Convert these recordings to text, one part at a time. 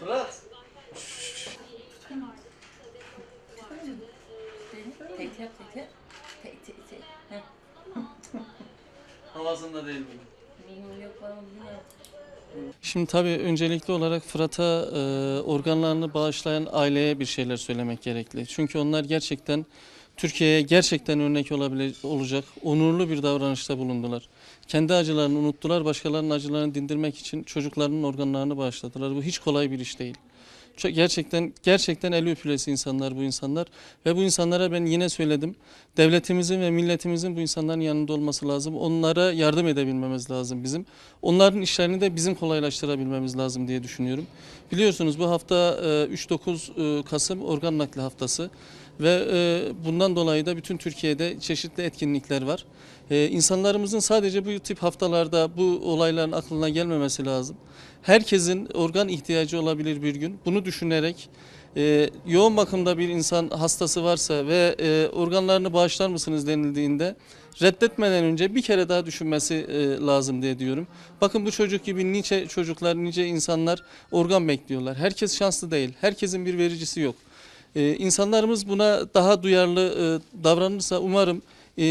Fırat. Tek tek tek tek. Tek tek tek. Heh. Havasında değil bugün. Şimdi tabii öncelikli olarak Fırat'a e, organlarını bağışlayan aileye bir şeyler söylemek gerekli. Çünkü onlar gerçekten Türkiye'ye gerçekten örnek olacak onurlu bir davranışta bulundular. Kendi acılarını unuttular, başkalarının acılarını dindirmek için çocuklarının organlarını bağışladılar. Bu hiç kolay bir iş değil. Çok gerçekten gerçekten el öpülesi insanlar bu insanlar ve bu insanlara ben yine söyledim. Devletimizin ve milletimizin bu insanların yanında olması lazım. Onlara yardım edebilmemiz lazım bizim. Onların işlerini de bizim kolaylaştırabilmemiz lazım diye düşünüyorum. Biliyorsunuz bu hafta e, 3-9 e, Kasım organ nakli haftası ve e, bundan dolayı da bütün Türkiye'de çeşitli etkinlikler var. E, insanlarımızın sadece bu tip haftalarda bu olayların aklına gelmemesi lazım. Herkesin organ ihtiyacı olabilir bir gün. Bunu düşünerek e, yoğun bakımda bir insan hastası varsa ve e, organlarını bağışlar mısınız denildiğinde reddetmeden önce bir kere daha düşünmesi lazım diye diyorum. Bakın bu çocuk gibi nice çocuklar, nice insanlar organ bekliyorlar. Herkes şanslı değil. Herkesin bir vericisi yok. Ee, insanlarımız buna daha duyarlı e, davranırsa umarım e,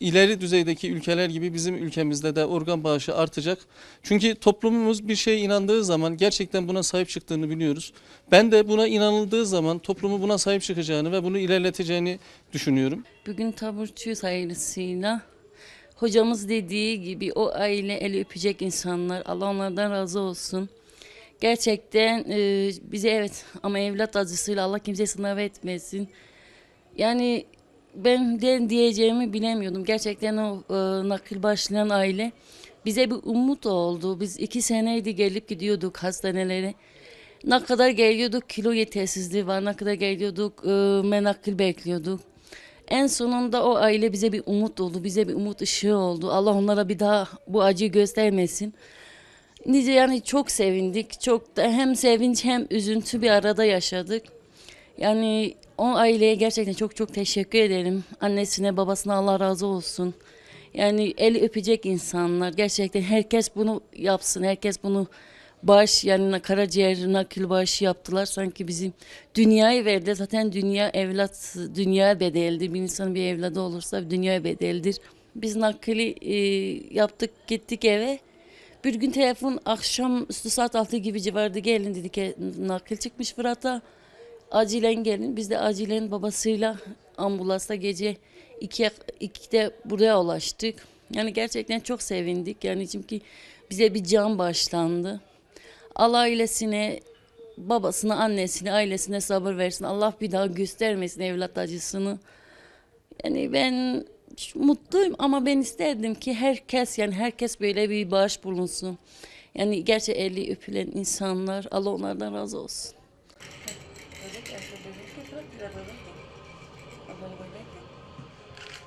ileri düzeydeki ülkeler gibi bizim ülkemizde de organ bağışı artacak. Çünkü toplumumuz bir şeye inandığı zaman gerçekten buna sahip çıktığını biliyoruz. Ben de buna inanıldığı zaman toplumu buna sahip çıkacağını ve bunu ilerleteceğini düşünüyorum. Bugün taburçuyuz hayırlısıyla. Hocamız dediği gibi o aile eli öpecek insanlar. Allah onlardan razı olsun. Gerçekten e, bize evet ama evlat acısıyla Allah kimseye sınav etmesin. Yani ben de diyeceğimi bilemiyordum. Gerçekten o e, nakil başlayan aile bize bir umut oldu. Biz iki seneydi gelip gidiyorduk hastanelere. Ne kadar geliyorduk kilo yetersizliği var. Ne kadar geliyorduk e, menakil bekliyorduk. En sonunda o aile bize bir umut oldu. Bize bir umut ışığı oldu. Allah onlara bir daha bu acıyı göstermesin. Nice yani çok sevindik. Çok da hem sevinç hem üzüntü bir arada yaşadık. Yani o aileye gerçekten çok çok teşekkür ederim. Annesine, babasına Allah razı olsun. Yani eli öpecek insanlar. Gerçekten herkes bunu yapsın. Herkes bunu baş yani karaciğer nakil bağışı yaptılar. Sanki bizim dünyayı verdi. Zaten dünya evlat, dünya bedeldir. Bir insanın bir evladı olursa dünya bedeldir. Biz nakili e, yaptık gittik eve. Bir gün telefon akşam üstü saat 6 gibi civarında gelin dedi ki nakil çıkmış Fırat'a. Acilen gelin. Biz de acilen babasıyla ambulansla gece 2'ye 2'de buraya ulaştık. Yani gerçekten çok sevindik. Yani çünkü bize bir can başlandı. Allah ailesine, babasına, annesine, ailesine sabır versin. Allah bir daha göstermesin evlat acısını. Yani ben mutluyum ama ben isterdim ki herkes yani herkes böyle bir bağış bulunsun. Yani gerçi eli öpülen insanlar Allah onlardan razı olsun.